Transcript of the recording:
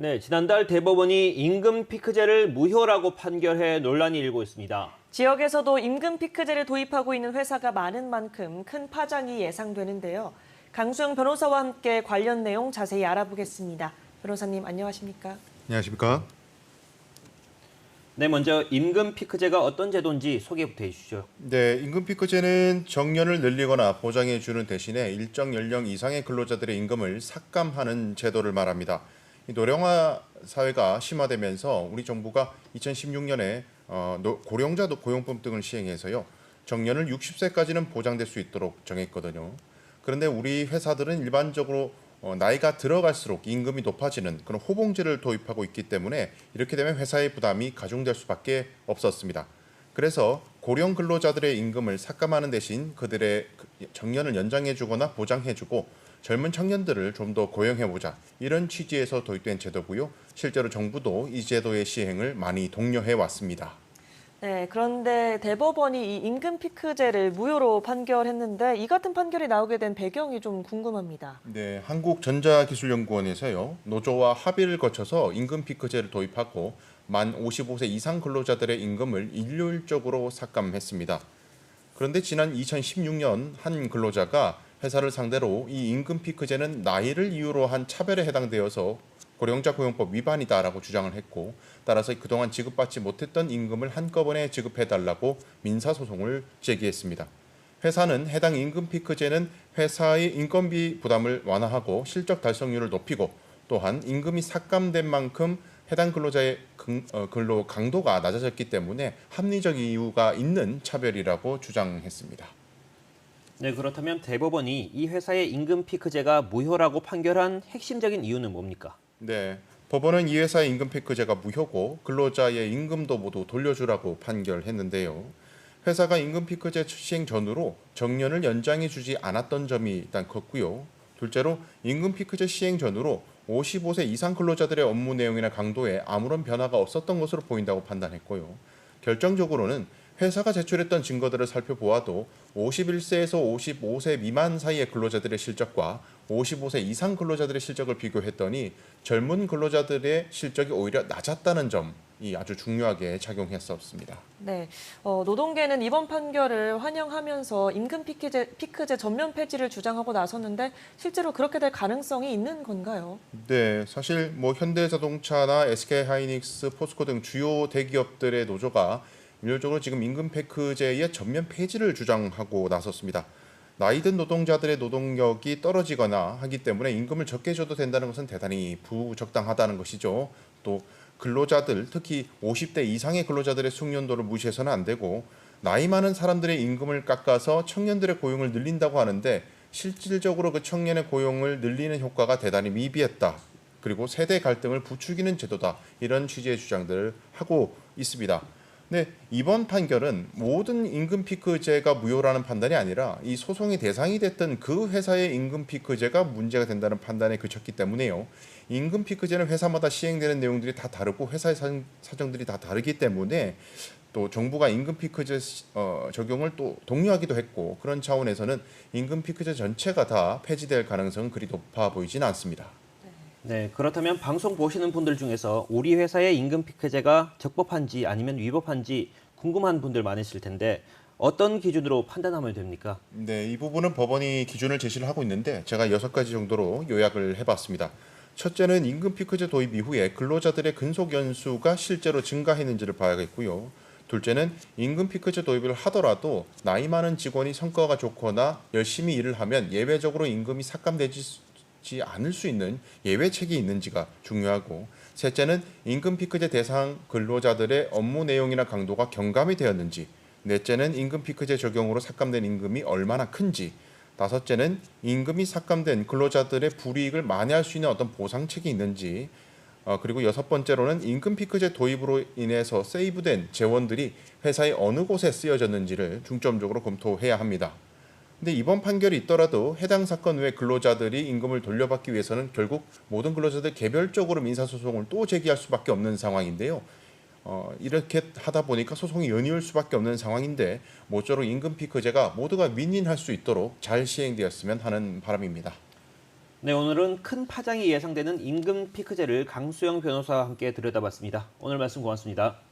네, 지난달 대법원이 임금 피크제를 무효라고 판결해 논란이 일고 있습니다. 지역에서도 임금 피크제를 도입하고 있는 회사가 많은 만큼 큰 파장이 예상되는데요. 강수영 변호사와 함께 관련 내용 자세히 알아보겠습니다. 변호사님 안녕하십니까? 안녕하십니까? 네, 먼저 임금 피크제가 어떤 제도인지 소개부터 해주시죠. 네, 임금 피크제는 정년을 늘리거나 보장해 주는 대신에 일정 연령 이상의 근로자들의 임금을 삭감하는 제도를 말합니다. 이 노령화 사회가 심화되면서 우리 정부가 2016년에 어, 노- 고령자 고용법 등을 시행해서요. 정년을 60세까지는 보장될 수 있도록 정했거든요. 그런데 우리 회사들은 일반적으로 어, 나이가 들어갈수록 임금이 높아지는 그런 호봉제를 도입하고 있기 때문에 이렇게 되면 회사의 부담이 가중될 수밖에 없었습니다. 그래서 고령 근로자들의 임금을 삭감하는 대신 그들의 그 정년을 연장해 주거나 보장해 주고 젊은 청년들을 좀 더 고용해 보자 이런 취지에서 도입된 제도고요. 실제로 정부도 이 제도의 시행을 많이 독려해 왔습니다. 네, 그런데 대법원이 이 임금 피크제를 무효로 판결했는데 이 같은 판결이 나오게 된 배경이 좀 궁금합니다. 네, 한국전자기술연구원에서요 노조와 합의를 거쳐서 임금 피크제를 도입하고 만 55세 이상 근로자들의 임금을 일률적으로 삭감했습니다. 그런데 지난 2016년 한 근로자가 회사를 상대로 이 임금 피크제는 나이를 이유로 한 차별에 해당되어서 고령자 고용법 위반이다라고 주장을 했고 따라서 그동안 지급받지 못했던 임금을 한꺼번에 지급해달라고 민사소송을 제기했습니다. 회사는 해당 임금 피크제는 회사의 인건비 부담을 완화하고 실적 달성률을 높이고 또한 임금이 삭감된 만큼 해당 근로자의 근- 어, 근로 강도가 낮아졌기 때문에 합리적 이유가 있는 차별이라고 주장했습니다. 네, 그렇다면 대법원이 이 회사의 임금 피크제가 무효라고 판결한 핵심적인 이유는 뭡니까? 네. 법원은 이 회사의 임금 피크제가 무효고 근로자의 임금도 모두 돌려주라고 판결했는데요. 회사가 임금 피크제 시행 전후로 정년을 연장해 주지 않았던 점이 일단 컸고요. 둘째로 임금 피크제 시행 전후로 55세 이상 근로자들의 업무 내용이나 강도에 아무런 변화가 없었던 것으로 보인다고 판단했고요. 결정적으로는 회사가 제출했던 증거들을 살펴보아도 51세에서 55세 미만 사이의 근로자들의 실적과 55세 이상 근로자들의 실적을 비교했더니 젊은 근로자들의 실적이 오히려 낮았다는 점이 아주 중요하게 작용했었습니다. 네, 어, 노동계는 이번 판결을 환영하면서 임금 피크제, 피크제 전면 폐지를 주장하고 나섰는데 실제로 그렇게 될 가능성이 있는 건가요? 네, 사실 뭐 현대자동차나 SK하이닉스, 포스코 등 주요 대기업들의 노조가 일률적으로 지금 임금 패크제의 전면 폐지를 주장하고 나섰습니다. 나이든 노동자들의 노동력이 떨어지거나 하기 때문에 임금을 적게 줘도 된다는 것은 대단히 부적당하다는 것이죠. 또 근로자들, 특히 50대 이상의 근로자들의 숙련도를 무시해서는 안 되고 나이 많은 사람들의 임금을 깎아서 청년들의 고용을 늘린다고 하는데 실질적으로 그 청년의 고용을 늘리는 효과가 대단히 미비했다. 그리고 세대 갈등을 부추기는 제도다. 이런 취지의 주장들을 하고 있습니다. 네, 이번 판결은 모든 임금 피크제가 무효라는 판단이 아니라 이 소송의 대상이 됐던 그 회사의 임금 피크제가 문제가 된다는 판단에 그쳤기 때문에요. 임금 피크제는 회사마다 시행되는 내용들이 다 다르고 회사의 사- 사정들이 다 다르기 때문에 또 정부가 임금 피크제 시- 어, 적용을 또 독려하기도 했고 그런 차원에서는 임금 피크제 전체가 다 폐지될 가능성은 그리 높아 보이지는 않습니다. 네, 그렇다면 방송 보시는 분들 중에서 우리 회사의 임금 피크제가 적법한지 아니면 위법한지 궁금한 분들 많으실 텐데 어떤 기준으로 판단하면 됩니까? 네, 이 부분은 법원이 기준을 제시를 하고 있는데 제가 여섯 가지 정도로 요약을 해봤습니다. 첫째는 임금 피크제 도입 이후에 근로자들의 근속 연수가 실제로 증가했는지를 봐야겠고요. 둘째는 임금 피크제 도입을 하더라도 나이 많은 직원이 성과가 좋거나 열심히 일을 하면 예외적으로 임금이 삭감되 지 않을 수 있는 예외책이 있는지가 중요하고 셋째는 임금 피크제 대상 근로자들의 업무 내용이나 강도가 경감이 되었는지 넷째는 임금 피크제 적용으로 삭감된 임금이 얼마나 큰지 다섯째는 임금이 삭감된 근로자들의 불이익을 만회할 수 있는 어떤 보상책이 있는지 어, 그리고 여섯 번째로는 임금 피크제 도입으로 인해서 세이브된 재원들이 회사의 어느 곳에 쓰여졌는지를 중점적으로 검토해야 합니다. 근데 이번 판결이 있더라도 해당 사건 외 근로자들이 임금을 돌려받기 위해서는 결국 모든 근로자들 개별적으로 민사소송을 또 제기할 수밖에 없는 상황인데요. 어, 이렇게 하다 보니까 소송이 연이을 수밖에 없는 상황인데 모쪼록 임금 피크제가 모두가 윈윈할 수 있도록 잘 시행되었으면 하는 바람입니다. 네, 오늘은 큰 파장이 예상되는 임금 피크제를 강수영 변호사와 함께 들여다봤습니다. 오늘 말씀 고맙습니다.